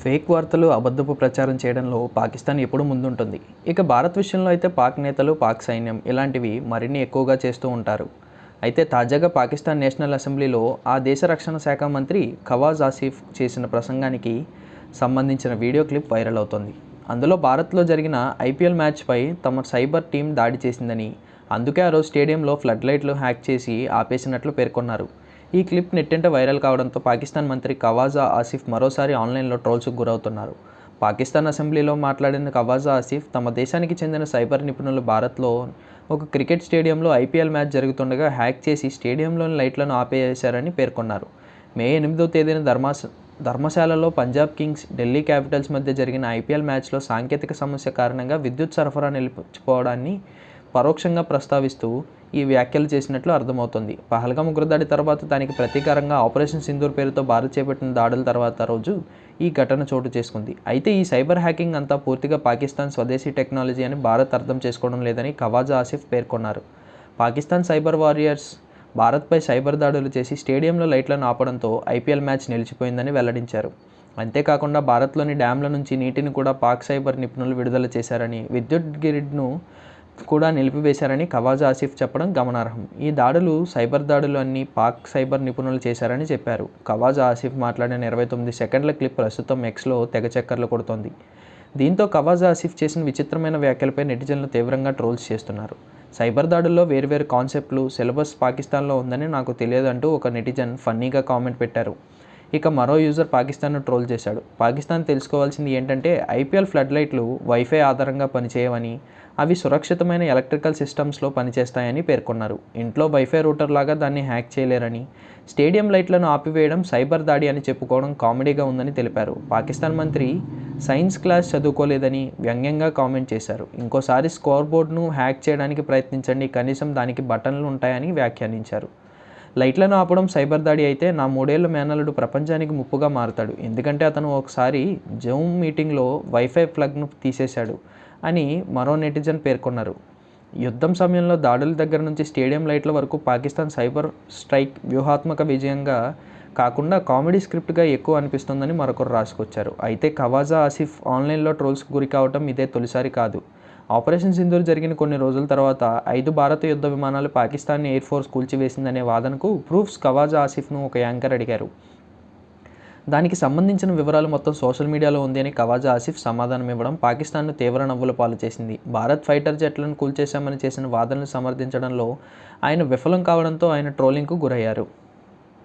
Fake వార్తలు అబద్ధపు ప్రచారం చేయడంలో పాకిస్తాన్ ఎప్పుడూ ముందుంటుంది. ఇక భారత్ విషయంలో అయితే పాక్ నేతలు పాక్ సైన్యం ఇలాంటివి మరిన్ని ఎక్కువగా చేస్తూ ఉంటారు. అయితే తాజాగా పాకిస్తాన్ నేషనల్ అసెంబ్లీలో ఆ దేశ రక్షణ శాఖ మంత్రి ఖవాజ్ ఆసిఫ్ చేసిన ప్రసంగానికి సంబంధించిన వీడియో క్లిప్ వైరల్ అవుతోంది. అందులో భారత్లో జరిగిన ఐపీఎల్ మ్యాచ్పై తమ సైబర్ టీం దాడి చేసిందని అందుకే ఆ రోజు స్టేడియంలో ఫ్లడ్ లైట్లు హ్యాక్ చేసి ఆపేసినట్లు పేర్కొన్నారు. ఈ క్లిప్ నెట్టింట వైరల్ కావడంతో పాకిస్తాన్ మంత్రి కవాజా ఆసిఫ్ మరోసారి ఆన్లైన్లో ట్రోల్స్కు గురవుతున్నారు. పాకిస్తాన్ అసెంబ్లీలో మాట్లాడిన కవాజా ఆసిఫ్ తమ దేశానికి చెందిన సైబర్ నిపుణులు భారత్లో ఒక క్రికెట్ స్టేడియంలో ఐపీఎల్ మ్యాచ్ జరుగుతుండగా హ్యాక్ చేసి స్టేడియంలోని లైట్లను ఆపేశారని పేర్కొన్నారు. మే ఎనిమిదో తేదీన ధర్మాస ధర్మశాలలో పంజాబ్ కింగ్స్ ఢిల్లీ క్యాపిటల్స్ మధ్య జరిగిన ఐపీఎల్ మ్యాచ్లో సాంకేతిక సమస్య కారణంగా విద్యుత్ సరఫరా నిలిచిపోవడాన్ని పరోక్షంగా ప్రస్తావిస్తూ ఈ వ్యాఖ్యలు చేసినట్లు అర్థమవుతోంది. పహల్గామ్ ఉగ్రదాడి తర్వాత దానికి ప్రతీకారంగా ఆపరేషన్ సింధూర్ పేరుతో భారత్ చేపట్టిన దాడుల తర్వాత రోజు ఈ ఘటన చోటు చేసుకుంది. అయితే ఈ సైబర్ హ్యాకింగ్ అంతా పూర్తిగా పాకిస్తాన్ స్వదేశీ టెక్నాలజీ అని భారత్ అర్థం చేసుకోవడం లేదని ఖవాజా ఆసిఫ్ పేర్కొన్నారు. పాకిస్తాన్ సైబర్ వారియర్స్ భారత్పై సైబర్ దాడులు చేసి స్టేడియంలో లైట్లను ఆపడంతో ఐపీఎల్ మ్యాచ్ నిలిచిపోయిందని వెల్లడించారు. అంతేకాకుండా భారత్లోని డ్యాంల నుంచి నీటిని కూడా పాక్ సైబర్ నిపుణులు విడుదల చేశారని విద్యుత్ గ్రిడ్ను కూడా నిలిపివేశారని కవాజా ఆసిఫ్ చెప్పడం గమనార్హం. ఈ దాడులు సైబర్ దాడులు అన్ని పాక్ సైబర్ నిపుణులు చేశారని చెప్పారు. కవాజా ఆసిఫ్ మాట్లాడిన ఇరవై తొమ్మిది సెకండ్ల క్లిప్ ప్రస్తుతం ఎక్స్లో తెగ చక్కర్లు కొడుతోంది. దీంతో కవాజా ఆసిఫ్ చేసిన విచిత్రమైన వ్యాఖ్యలపై నెటిజన్లు తీవ్రంగా ట్రోల్స్ చేస్తున్నారు. సైబర్ దాడుల్లో వేర్వేరు కాన్సెప్ట్లు సిలబస్ పాకిస్తాన్లో ఉందని నాకు తెలియదంటూ ఒక నెటిజన్ ఫన్నీగా కామెంట్ పెట్టారు. ఇక మరో యూజర్ పాకిస్తాన్ను ట్రోల్ చేశాడు. పాకిస్తాన్ తెలుసుకోవాల్సింది ఏంటంటే ఐపీఎల్ ఫ్లడ్ లైట్లు వైఫై ఆధారంగా పనిచేయవని అవి సురక్షితమైన ఎలక్ట్రికల్ సిస్టమ్స్లో పనిచేస్తాయని పేర్కొన్నారు. ఇంట్లో వైఫై రూటర్ లాగా దాన్ని హ్యాక్ చేయలేరని స్టేడియం లైట్లను ఆపివేయడం సైబర్ దాడి అని చెప్పుకోవడం కామెడీగా ఉందని తెలిపారు. పాకిస్తాన్ మంత్రి సైన్స్ క్లాస్ చదువుకోలేదని వ్యంగ్యంగా కామెంట్ చేశారు. ఇంకోసారి స్కోర్ బోర్డును హ్యాక్ చేయడానికి ప్రయత్నించండి కనీసం దానికి బటన్లు ఉంటాయని వ్యాఖ్యానించారు. లైట్లను ఆపడం సైబర్ దాడి అయితే నా మూడేళ్ళ మేనలుడు ప్రపంచానికి ముప్పుగా మారుతాడు. ఎందుకంటే అతను ఒకసారి జూమ్ మీటింగ్లో వైఫై ప్లగ్ను తీసేశాడు అని మరో నెటిజన్ పేర్కొన్నారు. యుద్ధం సమయంలో దాడుల దగ్గర నుంచి స్టేడియం లైట్ల వరకు పాకిస్తాన్ సైబర్ స్ట్రైక్ వ్యూహాత్మక విజయంగా కాకుండా కామెడీ స్క్రిప్ట్గా ఎక్కువ అనిపిస్తుందని మరొకరు రాసుకొచ్చారు. అయితే ఖవాజా ఆసిఫ్ ఆన్లైన్లో ట్రోల్స్కి గురికావటం ఇదే తొలిసారి కాదు. ఆపరేషన్ సింధూర్ జరిగిన కొన్ని రోజుల తర్వాత ఐదు భారత యుద్ధ విమానాలు పాకిస్తాన్ ఎయిర్ ఫోర్స్ కూల్చివేసిందనే వాదనకు ప్రూఫ్స్ కవాజ్ ఆసిఫ్ను ఒక యాంకర్ అడిగారు. దానికి సంబంధించిన వివరాలు మొత్తం సోషల్ మీడియాలో ఉంది అని కవాజా ఆసిఫ్ సమాధానం ఇవ్వడం పాకిస్తాన్ను తీవ్ర నవ్వుల పాలు చేసింది. భారత్ ఫైటర్ జెట్లను కూల్చేశామని చేసిన వాదనలు సమర్థించడంలో ఆయన విఫలం కావడంతో ఆయన ట్రోలింగ్కు గురయ్యారు.